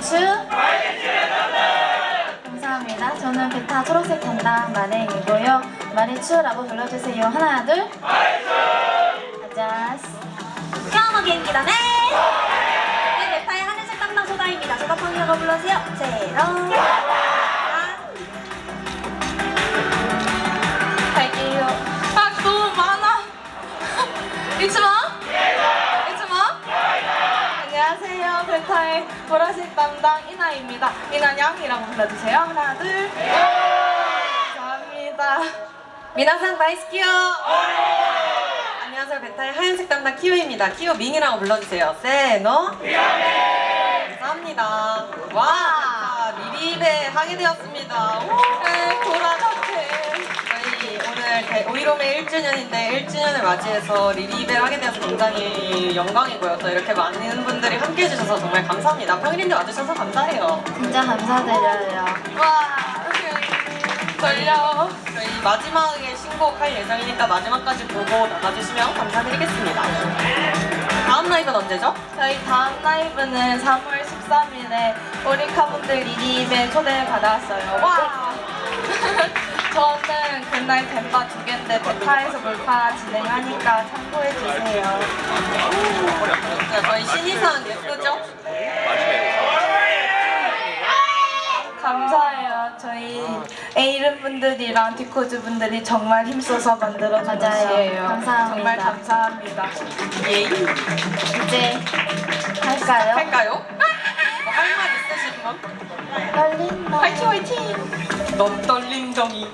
마리추. 감사합니다. 저는 베타 초록색 담당 만행이고요. 마리추라고 불러주세요. 하나, 둘. 아자스. 껴먹입니다. 네. 네, 네파의 하늘색 담당 소다입니다. 소다 펑이라고 불러주세요. 제로. 갈게요. 아, 너무 많아. 이츠마? 이츠마? 베타의 보라색 담당 이나입니다. 이나냥이라고 불러주세요. 하나, 둘. 감사합니다. 미나상 다이스키요. 안녕하세요. 베타의 하얀색 담당 키오입니다. 키오 민이라고 불러주세요. 세노. 감사합니다. 와, 리립에 하게 되었습니다. 오, 네. 저희 대- 오이롬의 1주년인데 1주년을 맞이해서 리립을 하게 되어서 굉장히 영광이고요. 또 이렇게 많은 분들이 함께 해주셔서 정말 감사합니다. 평일인데 와주셔서 감사해요. 진짜 감사드려요. 와, 떨려. 저희 마지막에 신곡 할 예정이니까 마지막까지 보고 나가주시면 감사드리겠습니다. 다음 라이브는 언제죠? 저희 다음 라이브는 3월 13일에 오리카분들 리립에 초대받았어요. 와! 저는 그날 덴바 두 개인데 베타에서 몰파 진행하니까 참고해 주세요. 자, 저희 신이상 예쁘죠? 감사해요. 저희 에이른 분들이랑 디코즈 분들이 정말 힘써서 만들어준 맞아요. 옷이에요. 감사합니다. 정말 감사합니다. 예이. 이제 할까요? 할까요? 떨린다. 화이팅 화이팅! 넌 떨린정이.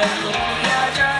Yeah.